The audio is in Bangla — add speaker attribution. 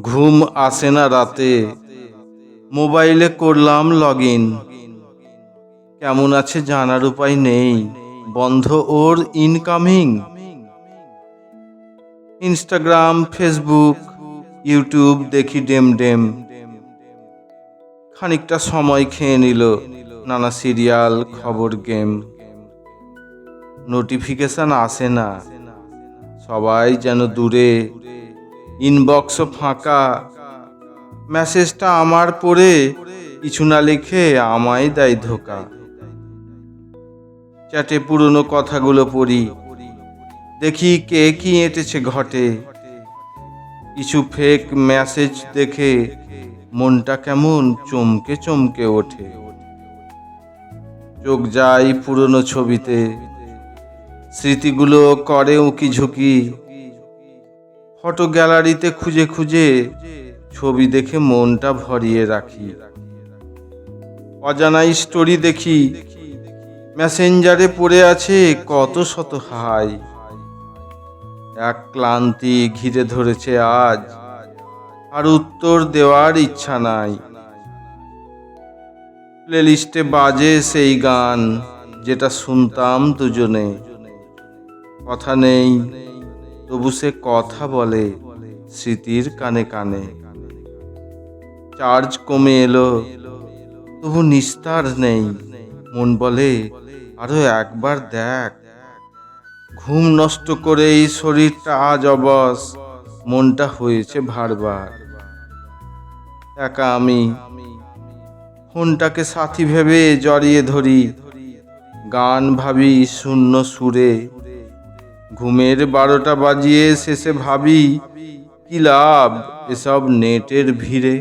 Speaker 1: ঘুম আসে না রাতে। মোবাইলে করলাম লগ ইন কেমন আছে জানার উপায় নেই। বন্ধ ওর ইনকামিং ইনস্টাগ্রাম ফেসবুক ইউটিউব দেখি ডেম ডেম। খানিকটা সময় খেয়ে নিল নানা সিরিয়াল, খবর, গেম। নোটিফিকেশন আসে না। সবাই যেন দূরে। ইনবক্সও ফাঁকা। মেসেজটা আমার পড়ে, কিছু না লিখে আমায় দেয় ধোকা। চ্যাটে পুরনো কথাগুলো পড়ি। দেখি কে কি এঁটেছে ঘটে। কিছু ফেক মেসেজ দেখে মনটা কেমন চমকে চমকে ওঠে। চোখ যায় পুরনো ছবিতে। স্মৃতিগুলো করে উকি ঝুঁকি ফটো গ্যালারিতে খুঁজে খুঁজে ছবি দেখে মনটা ভরিয়ে রাখি। অজানা স্টোরি দেখি। মেসেঞ্জারে পড়ে আছে কত শত হাই। এক ক্লান্তি ঘিরে ধরেছে আজ। আর উত্তর দেওয়ার ইচ্ছা নাই। প্লেলিস্টে বাজে সেই গান, যেটা শুনতাম দুজনে। কথা নেই। তবু সে কথা বলে স্মৃতির কানে কানে। চার্জ কমে এলো, তবু নিস্তার নেই। মন বলে, আরও একবার দেখ। ঘুম নষ্ট করে এই শরীরটা আজ অবস মনটা হয়েছে ভারবার। একা আমি। ফোনটাকে সাথী ভেবে জড়িয়ে ধরি। গান ভাবি শূন্য সুরে। ঘুমের বারোটা বাজিয়ে শেষে ভাবি কি লাভ এসব নেটের ভিড়ে?